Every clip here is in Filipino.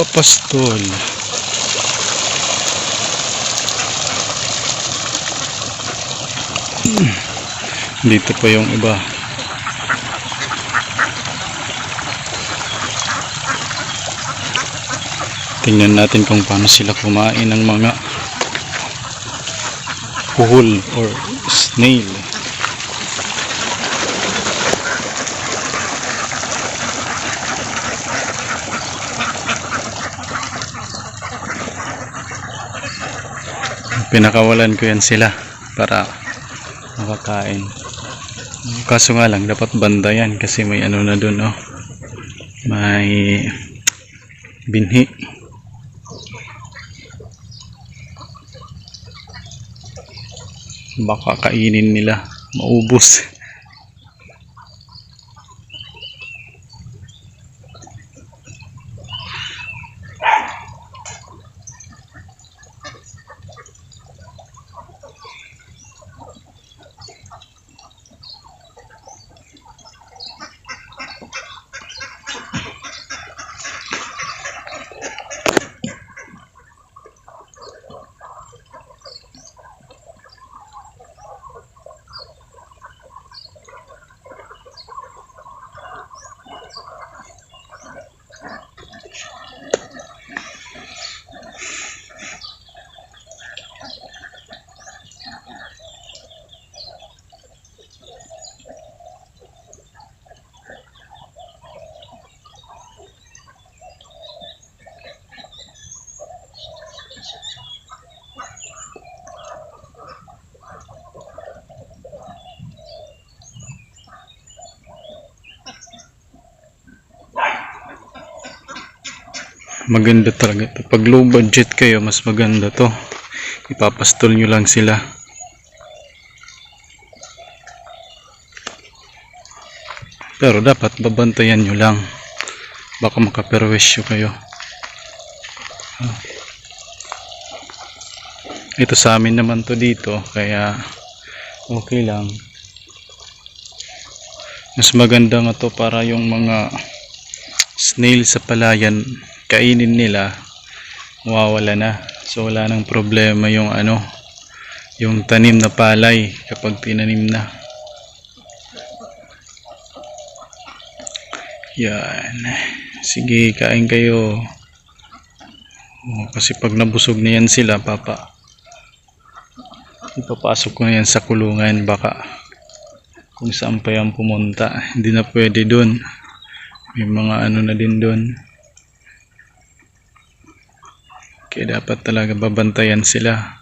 Papastol. Dito pa yung iba. Tingnan natin kung paano sila kumain ng mga kuhol or snail. Pinakawalan ko yan sila para makakain. Kaso nga lang, dapat banda yan kasi may ano na dun, oh. May binhi. Baka kainin nila, maubos. Maganda talaga to. Pag low budget kayo, mas maganda to. Ipapastol nyo lang sila. Pero dapat babantayan nyo lang. Baka makaperwisyo kayo. Ah. Ito sa amin naman to dito, kaya okay lang. Mas maganda nga to para yung mga snail sa palayan kainin nila mawawala na. So wala nang problema yung ano yung tanim na palay kapag tinanim na. Yan. Sige kain kayo. Oh, kasi pag nabusog na yan sila papa ipapasok ko na yan sa kulungan baka kung saan pa yan pumunta. Hindi na pwede dun. May mga ano na din dun kaya dapat talaga babantayan sila.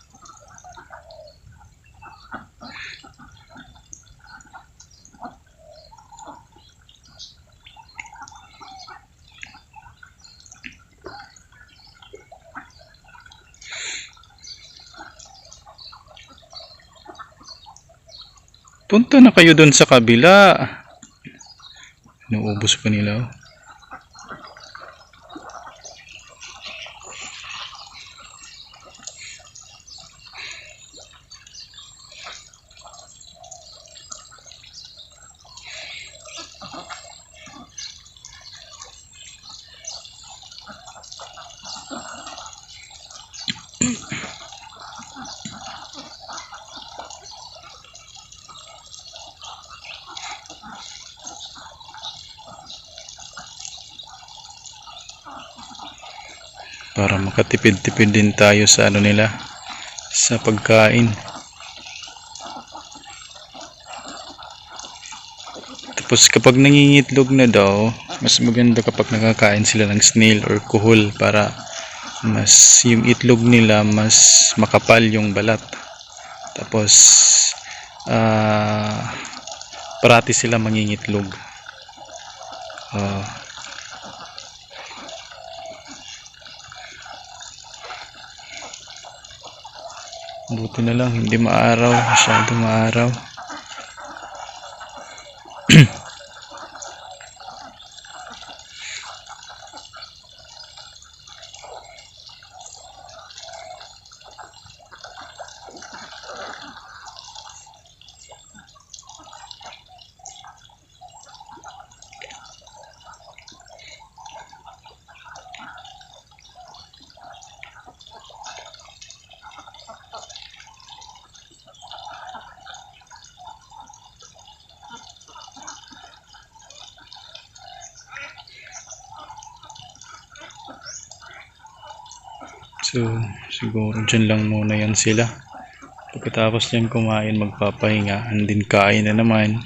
Punta na kayo doon sa kabila. Inuubos pa nila. oh. para makatipid-tipid din tayo sa ano nila sa pagkain. Tapos kapag nangingitlog na daw mas maganda kapag nakakain sila ng snail or kuhol para mas yung itlog nila mas makapal yung balat tapos ah parati sila mangingitlog Ah, Buti na lang, hindi maaraw. Masyado maaraw. So, siguro dyan lang muna yan sila. Pagkatapos yan kumain, magpapahinga. And then kain na naman.